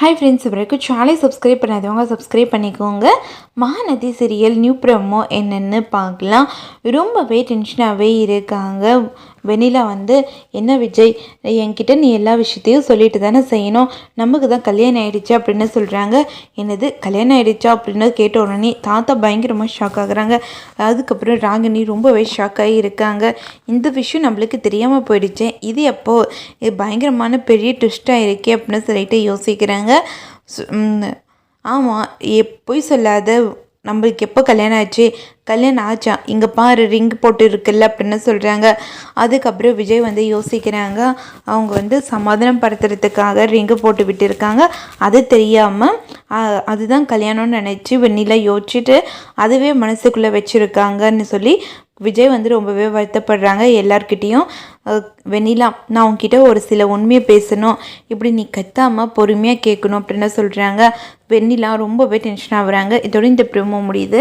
Hi friends வரைக்கும் சேனலை subscribe பண்ணாதவங்க சப்ஸ்கிரைப் பண்ணிக்கோங்க. மகாநதி சீரியல் நியூ ப்ரமோ என்னென்னு பார்க்கலாம். ரொம்பவே டென்ஷனாகவே இருக்காங்க. வெண்ணிலா வந்து என்ன விஜய் என்கிட்ட நீ எல்லா விஷயத்தையும் சொல்லிட்டு தானே செய்யணும்? நமக்கு தான் கல்யாணம் ஆயிடுச்சு அப்படின்னு சொல்கிறாங்க என்னது கல்யாணம் ஆயிடுச்சா? அப்படின்னு கேட்ட உடனே தாத்தா பயங்கரமாக ஷாக் ஆகுறாங்க. அதுக்கப்புறம் ராகினி ரொம்பவே ஷாக் ஆகி இருக்காங்க. இந்த விஷயம் நம்மளுக்கு தெரியாமல் போயிடுச்சு. இது எப்போது இது பயங்கரமான பெரிய ட்விஸ்ட்டாக இருக்கே அப்படின்னு சொல்லிட்டு யோசிக்கிறாங்க. சு- ஆமாம் பொய் சொல்லாத நம்மளுக்கு எப்போ கல்யாணம் ஆச்சு? கல்யாணம் ஆச்சா? இங்கே பாரு ரிங் போட்டு இருக்குல்ல அப்படின்னு சொல்கிறாங்க அதுக்கப்புறம் விஜய் வந்து யோசிக்கிறாங்க. அவங்க வந்து சமாதானம் படுத்துறதுக்காக ரிங்கு போட்டு விட்டுருக்காங்க. அது தெரியாமல் அதுதான் கல்யாணம்னு நினச்சி வெண்ணிலாம் யோசிச்சுட்டு அதுவே மனசுக்குள்ளே வச்சுருக்காங்கன்னு சொல்லி விஜய் வந்து ரொம்பவே வருத்தப்படுறாங்க எல்லார்கிட்டேயும். வெண்ணிலா நான் உன்கிட்ட ஒரு சில உண்மையை பேசணும். இப்படி நீ கத்தாமல் பொறுமையாக கேட்கணும் அப்படின்னு சொல்கிறாங்க வெண்ணிலா ரொம்பவே டென்ஷன் ஆகுறாங்க. இதோட இந்த ப்ரோமோ முடியுது.